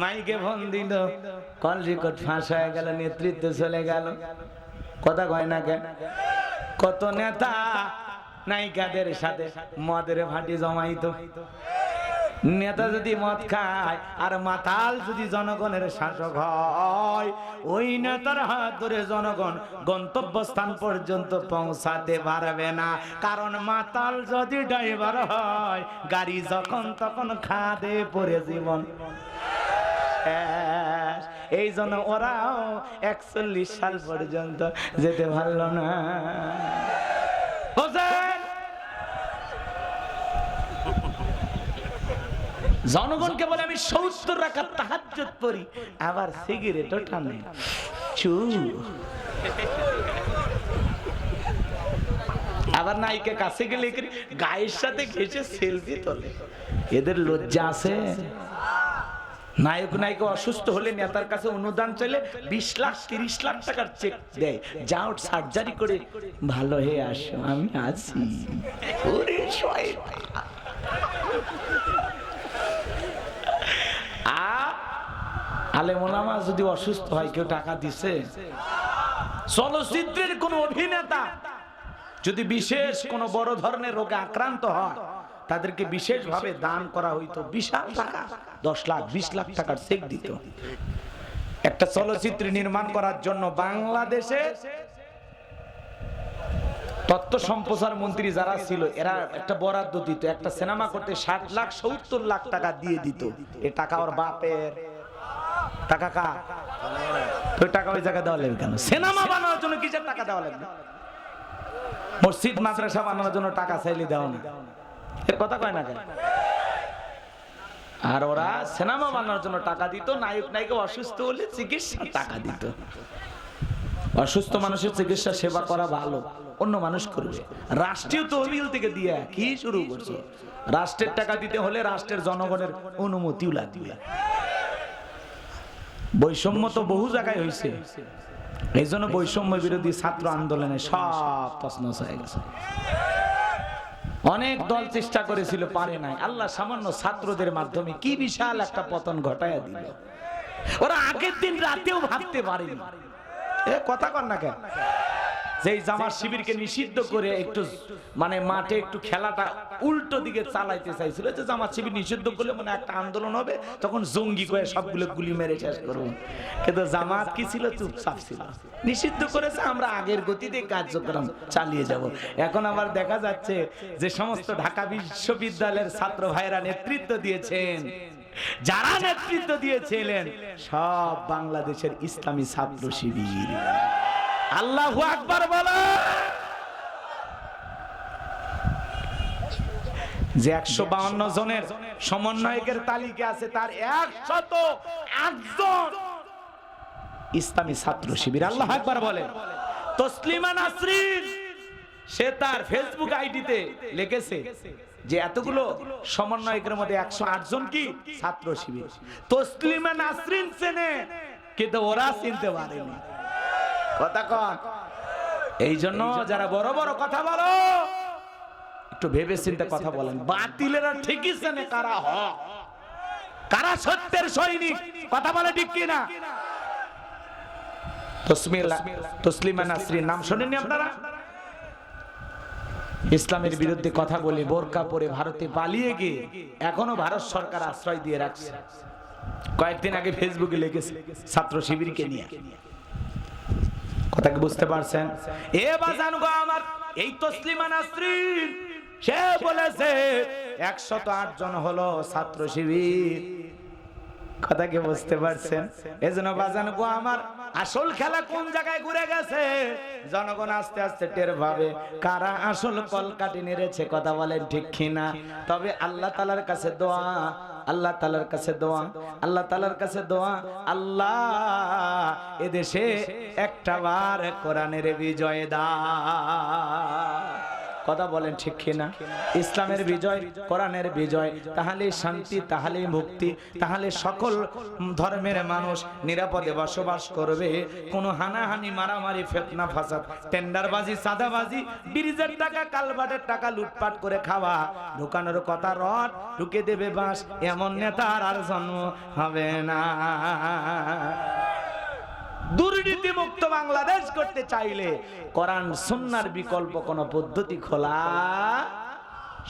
মাইকে ফোন দিল, call record ফাঁস হয়ে গেল, নেতৃত্ব চলে গেল। কথা কয় না কেন? কত নেতা নায়িকাদের সাথে মদের ভাটি জমাইত। নেতা যদি মদ খায় আর মাতাল যদি জনগণের শাসক হয়, ওই নেতার হাত ধরে জনগণ গন্তব্যস্থান পর্যন্ত পৌঁছাতে পারবে না। কারণ মাতাল যদি ড্রাইভার হয়, গাড়ি যখন তখন খাদে পড়ে জীবন। এই জন্য ওরাও একচল্লিশ সাল পর্যন্ত যেতে পারল না। জনগণকে বলে আমি সত্তর রাখা তাহাজ্জত পড়ি, আবার সিগারেটও টানে। চু আবার নায়িকা কাছে গেলে গায়ের সাথে ঘেসে সেলফি তোলে। এদের লজ্জা আছে? নায়ক, নায়িকা অসুস্থ হলে নেতার কাছে অনুদান চাইলে বিশ লাখ, তিরিশ লাখ টাকার চেক দেয়। যাও সার্জারি করে ভালো হয়ে আসো, আমি আছি। ওরে শয়তান। আ আলেমোলামা যদি অসুস্থ হয়, কেউ টাকা দিছে? চলচ্চিত্রের কোন অভিনেতা যদি বিশেষ কোন বড় ধরনের রোগে আক্রান্ত হয় তাদেরকে বিশেষভাবে দান করা হইতো বিশাল টাকা, দশ লাখ, বিশ লাখ টাকার চেক দিত। একটা চলচ্চিত্র নির্মাণ করার জন্য বাংলাদেশে তথ্য সম্প্রচার মন্ত্রী যারা ছিল, এরা একটা বরাদ্দ দিত, একটা সিনেমা করতে ষাট লাখ, সত্তর লাখ টাকা দিয়ে দিত। এ টাকা ওর বাপের। টাকা কা ওই টাকা ওই জায়গায় দেওয়া লাগবে কেন? সিনেমা বানানোর জন্য কিসের টাকা দেওয়া লাগবে? মসজিদ, মাদ্রাসা বানানোর জন্য টাকা চাইলে দেওয়া না। কথা কয় না কেন? আর ওরা সিনেমা বানানোর জন্য টাকা দিত, নায়ক, নায়িকা অসুস্থ হলে চিকিৎসা টাকা দিত। অসুস্থ মানুষের চিকিৎসা সেবা করা ভালো, অন্য মানুষ করবে। রাষ্ট্রীয় তহবিল থেকে দিয়ে কি শুরু রাষ্ট্রের টাকা দিতে হলে রাষ্ট্রের জনগণের অনুমতিও লাগবে। বৈষম্য তো বহু জায়গায় হয়েছে। এই জন্য বৈষম্য বিরোধী ছাত্র আন্দোলনে সব তসনস হয়ে গেছে। অনেক দল চেষ্টা করেছিল, পারে নাই। আল্লাহ সামান্য ছাত্রদের মাধ্যমে কি বিশাল একটা পতন ঘটায় দিল। ওরা আগের দিন রাতেও ভাবতে পারেনি। এ, কথা কর না কেন? যেই জামার শিবিরকে নিষিদ্ধ করে একটু মানে মাঠে একটু খেলাটা উল্টো দিকে চালাইতে চাইছিল, যে জামাত শিবির নিষিদ্ধ করলে মানে একটা আন্দোলন হবে, তখন জঙ্গি করে সবগুলো গুলি মেরে শেষ করব। কিন্তু জামাত কি ছিল? চুপচাপ ছিল। নিষিদ্ধ করেছে, আমরা আগের গতিতে কার্যক্রম চালিয়ে যাব। এখন আবার দেখা যাচ্ছে যে সমস্ত ঢাকা বিশ্ববিদ্যালয়ের ছাত্র ভাইরা নেতৃত্ব দিয়েছেন। যারা নেতৃত্ব দিয়েছিলেন, সব বাংলাদেশের ইসলামী ছাত্র শিবির। আল্লাহু আকবার বলো। যে একশো বাউন্ন জনের সমন্বয়কের তালিকা আছে, তার একশত একজন ইসলামী ছাত্র শিবির। আল্লাহ একবার বলে। তসলিমা নাসরিন, সে তার ফেসবুক আইডিতে লিখেছে যে এতগুলো সমন্বয়কের মধ্যে একশো আট জন কি ছাত্র শিবির। তসলিমা নাসরিন চেনে, কিন্তু ওরা চিনতে পারেনি। কথা কন। এই জন্য যারা বড় বড় কথা বলো একটু ভেবে চিন্তে কথা বলেন। বাতিলেরা ঠিকই জানে কারা হ কারা সত্যের সৈনিক? কথা বলে ঠিক কিনা? তসলিমা নাসরিন নাম শোনেননি আপনারা? ইসলামের বিরুদ্ধে কথা বলে বোরকা পরে ভারতে পালিয়ে গিয়ে এখনও ভারত সরকার আশ্রয় দিয়ে রাখছে। কয়েকদিন আগে ফেসবুকে লিখেছে ছাত্র শিবিরকে নিয়ে। কথা কি বুঝতে পারছেন? এ বাজান গো আমার এই তসলিমা নাসরিন সে বলেছে একশত আট জন হলো ছাত্র শিবির। কথা কি বুঝতে পারছেন? এজন্য বাজান গো আমার আসল খেলা কোন জায়গায় ঘুরে গেছে? জনগণ আস্তে আস্তে টের পাবে। কারা আসল কলকাটি নেড়েছে কথা বলেন ঠিক কিনা? তবে আল্লাহ তালার কাছে দোয়া। আল্লাহ তালার কাছে দোয়া, আল্লাহ তালার কাছে দোয়া, আল্লাহ এদেশে একটা বার কোরআনের বিজয় দা কথা বলেন ঠিক কিনা? ইসলামের বিজয়, কোরআনের বিজয়, তাহলে শান্তি, তাহলে মুক্তি, তাহলে সকল ধর্মের মানুষ নিরাপদে বসবাস করবে। কোনো হানাহানি, মারামারি, ফেতনা, ফাসাদ, টেন্ডারবাজি, সাদাবাজি, ব্রিজের টাকা, কালবাটের টাকা লুটপাট করে খাওয়া, ঢুকানোর কথা রড ঢুকে দেবে বাস এমন নেতার আর জন্ম হবে না। দুর্নীতি মুক্ত বাংলাদেশ করতে চাইলে করান সুন্নার বিকল্প কোন পদ্ধতি খোলা?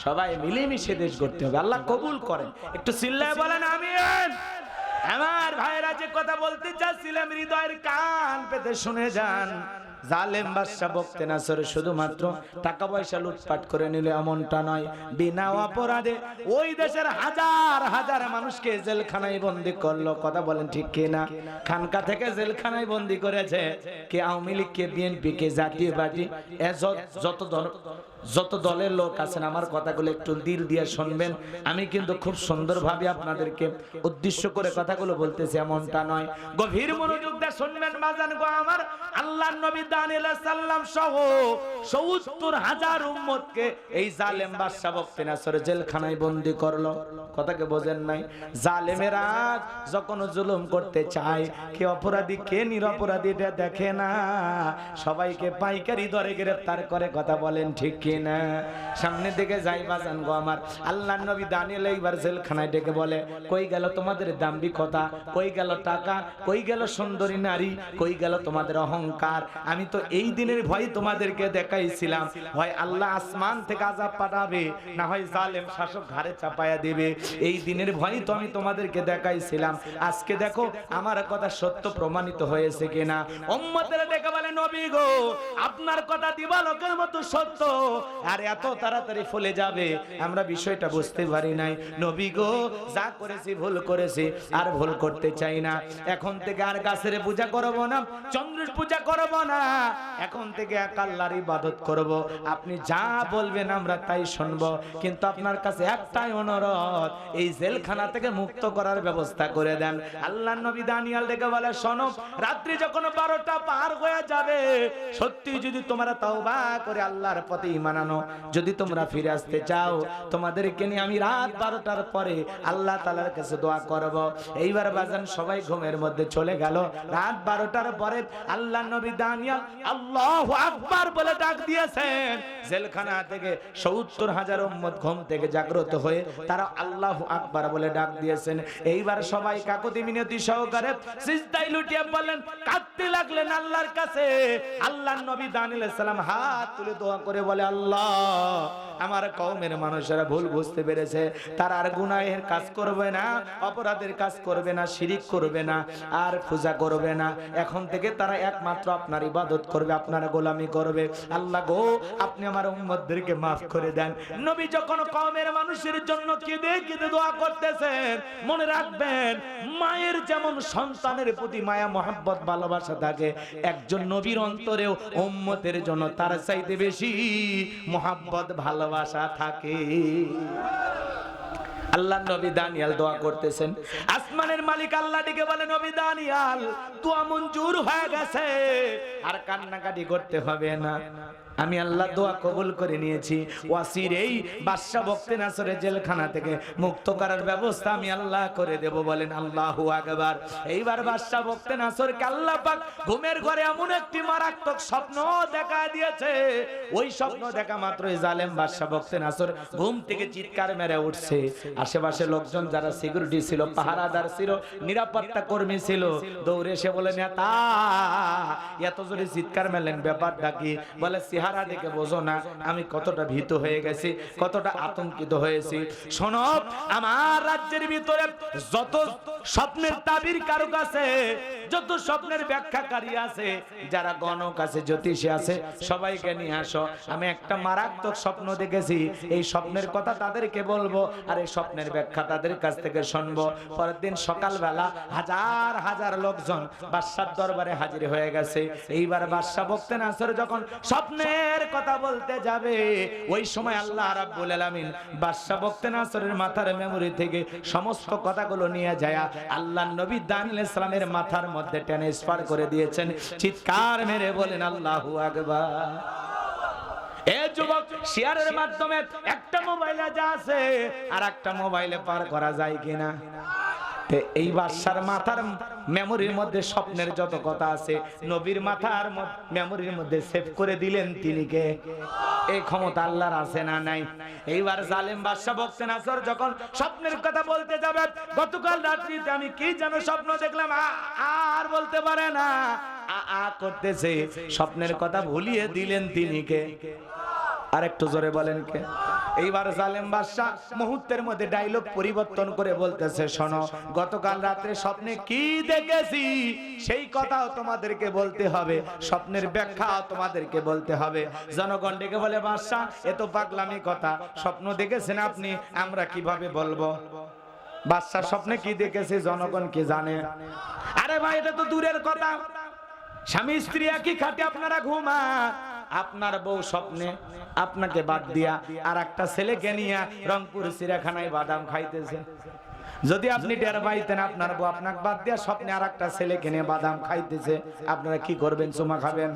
সবাই মিলেমিশে দেশ করতে হবে। আল্লাহ কবুল করেন। একটু চিল্লায় বলেন আমি আমার ভাইরা যে কথা বলতে চাচ্ছিলাম হৃদয়ের কান পেতে শুনে যান। জালেম বাদশা বকতে নাসর শুধুমাত্র টাকা পয়সা লুটপাট করে নিলে এমনটা নয়। বিনা অপরাধে ওই দেশের হাজার হাজার মানুষকে জেলখানায় বন্দি করল। কথা বলেন ঠিক কিনা? খানকা থেকে জেলখানায় বন্দি করেছে। কে আওয়ামী লীগ, কে বিএনপি, কে জাতীয় পার্টি যত- যত দল যত দলের লোক আছেন, আমার কথাগুলো একটু দিল দিয়ে শুনবেন। আমি কিন্তু খুব সুন্দরভাবে আপনাদেরকে উদ্দেশ্য করে কথাগুলো বলতেছি, এমনটা নয়। গভীর মনোযোগ দিয়ে শুনবেন, বাজান গো আমার। আল্লাহ নবী সবাইকে পাইকারি গ্রেফতার করে, কথা বলেন ঠিক কি না সামনে দিকে যাই বাজান গো আমার। আল্লাহ নবী দানিয়েল এইবার জেলখানায় ডেকে বলে, কই গেল তোমাদের দাম্ভিকতা কই গেল টাকা? কই গেল সুন্দরী নারী? কই গেল তোমাদের অহংকার? আমি তো এই দিনের ভয় তোমাদেরকে দেখাইছিলাম। হয় আল্লাহ আসমান থেকে আজাব পাঠাবে, না হয় জালেম শাসক ঘাড়ে চাপায়া দেবে। এই দিনের ভয় তো আমি তোমাদেরকে দেখাইছিলাম। আজকে দেখো আমার কথা সত্য প্রমাণিত হয়েছে কিনা। বলে, নবী গো, আপনার কথা সত্য। আর এত তাড়াতাড়ি ফলে যাবে, আমরা বিষয়টা বুঝতে পারি নাই। নবী গো, যা করেছি ভুল করেছি, আর ভুল করতে চাই না। এখন থেকে আর গাছের পূজা করব না, চন্দ্রের পূজা করব না। এখন থেকে এক আল্লাহর ইবাদত করব। আপনি যা বলবেন আমরা তাই শুনব। কিন্তু আপনার কাছে একটাই অনুরোধ, এই জেলখানা থেকে মুক্ত করার ব্যবস্থা করে দেন। আল্লাহ নবী দানিয়াল ডেকে বলে, শোনো, রাত্রি যখন বারোটা পার হয়ে যাবে, সত্যি যদি তোমরা তাওবা করে আল্লাহর পথে ঈমান আনো, যদি তোমরা ফিরে আসতে চাও, তোমাদেরকে নিয়ে আমি রাত বারোটার পরে আল্লাহ তালার কাছে দোয়া করব। এইবার বাজান সবাই ঘুমের মধ্যে চলে গেল। রাত বারোটার পরে আল্লাহ নবী দানিয়াল আল্লাহ আকবার বলে ডাক দিয়েছেন। জেলখানা থেকে সত্তর হাজার ঘুম থেকে জাগ্রত হয়ে তারা আল্লাহ আকবার বলে ডাক দিয়েছেন। এইবার সবাই কাকুতি মিনতি সহকারে সিজদাই লুটিয়ে বললেন, কাঁদতে লাগলেন আল্লাহর কাছে। আল্লাহ নবী দানিল সালাম হাত তুলে দোয়া করে বলে, আল্লাহ আমার কওমের মানুষেরা ভুল বুঝতে পেরেছে। তারা আর গুনাহের কাজ করবে না, অপরাধের কাজ করবে না, শিরিক করবে না, আর পূজা করবে না। এখন থেকে তারা একমাত্র আপনার ইবাদত করবে, আপনার গোলামি করবে। আল্লাহ গো, আপনি আমার উম্মতদেরকে মাফ করে দেন। নবী যখন কওমের মানুষের জন্য কেঁদে কেঁদে দোয়া করতেছেন, মনে রাখবেন, মায়ের যেমন সন্তানের প্রতি মায়া, মহাব্বত, ভালোবাসা থাকে, একজন নবীর অন্তরেও উম্মতের জন্য তার চাইতে বেশি মহাব্বত ভালোবাসা থাকে। আল্লাহ নবী দানিয়াল দোয়া করতেছেন। আসমানের মালিক আল্লাহ ডেকে বলে, নবী দানিয়াল, দোয়া মঞ্জুর হয়ে গেছে। আর কান্নাকাটি করতে হবে না। আমি আল্লাহ দোয়া কবুল করে নিয়েছি। ওয়াসির এই বাদশা বক্তে নাসরে জেলখানা থেকে মুক্ত করার ব্যবস্থা আমি আল্লাহ করে দেব বলেন আল্লাহু আকবার। এইবার বাদশা বক্তে নাসরকে আল্লাহ পাক ঘুমের ঘরে এমন একটি মারাত্মক স্বপ্ন দেখা দিয়েছে। ওই স্বপ্ন দেখা মাত্রই জালেম বাদশা বক্তে নাসর ঘুম থেকে চিৎকার মেরে উঠছে। আশেপাশে লোকজন যারা সিকিউরিটি ছিল, পাহারাদার ছিল, নিরাপত্তা কর্মী ছিল, দৌড়ে এসে বলে, নেতা, এত জোরে চিৎকার মেলেন ব্যাপারটা কি? বলে চেহারা দেখে বোঝো না, আমি কতটা ভীত হয়ে গেছি, কতটা আতঙ্কিত হয়েছি। শোনো, আমার রাজ্যের ভিতরে যত স্বপ্নের তাবির কারও কাছে যত স্বপ্নের ব্যাখ্যাকারী আছে, যারা গণক আছে, জ্যোতিষী আছে, সবাইকে নিয়ে আসো। আমি একটা মারাত্মক স্বপ্ন দেখেছি, এই স্বপ্নের কথা তাদেরকে বলব আর এই স্বপ্নের ব্যাখ্যা তাদের কাছ থেকে শুনব। পরের দিন সকালবেলা হাজার হাজার লোকজন বাদশার দরবারে হাজির হয়ে গেছে। এইবার বাদশা বক্তেন আসর যখন স্বপ্নের কথা বলতে যাবে। ওই সময় আল্লাহ রাব্বুল আলামিন বাদশা বক্তেন আসরের মাথার মেমোরি থেকে সমস্ত কথাগুলো নিয়ে যায়। আল্লাহ নবী দানিল ইসলামের মাথার মধ্যে ট্রান্সফার করে দিয়েছেন। চিৎকার মেরে বলেন, আল্লাহু আকবার। একটা মোবাইলে যা আছে আর একটা মোবাইলে পার করা যায় কিনা? এই বাদশার মাথার মেমোরির মধ্যে স্বপ্নের যত কথা আছে, নবীর মাথার মেমোরির মধ্যে সেভ করে দিলেন তিনি কে? এই ক্ষমতা আল্লাহর আছে না নাই? এইবার জালেম বাদশা বকতেন আসর যখন স্বপ্নের কথা বলতে যাবে, গতকাল রাত্রিতে আমি কি যেন স্বপ্ন দেখলাম আর বলতে পারে না, আ করতেছে। স্বপ্নের কথা ভুলিয়ে দিলেন তিনি কে? আর একটু জোরে বলেন কে? এইবার জালেম বাদশাহ মুহূর্তের মধ্যে ডায়লগ পরিবর্তন করে বলতেছে, শোনো, গতকাল রাত্রে স্বপ্নে কি দেখেছি? সেই কথাও তোমাদেরকে বলতে হবে। স্বপ্নের ব্যাখ্যাও তোমাদেরকে বলতে হবে। জনগণ ডেকে বলে, বাদশাহ, এ তো পাগলামি কথা। স্বপ্ন দেখেছেন আপনি, আমরা কীভাবে বলব? বাদশার স্বপ্নে কি দেখেছে জনগণ কি জানে? আরে ভাই, এটা তো দূরের কথা। স্বামী স্ত্রী একই খাটে আপনারা ঘুমান আপনার বউ স্বপ্নে আপনাকে বাদ দিয়া আর একটা ছেলেকে নিয়ে রংপুর চিড়িয়াখানায় বাদাম খাইতেছে। যদি আপনি টের পাইতেন আপনার বউ আপনাকে বাদ দিয়া স্বপ্নে আর একটা ছেলেকে নিয়ে বাদাম খাইতেছে, আপনারা কি করবেন, চুমা খাবেন?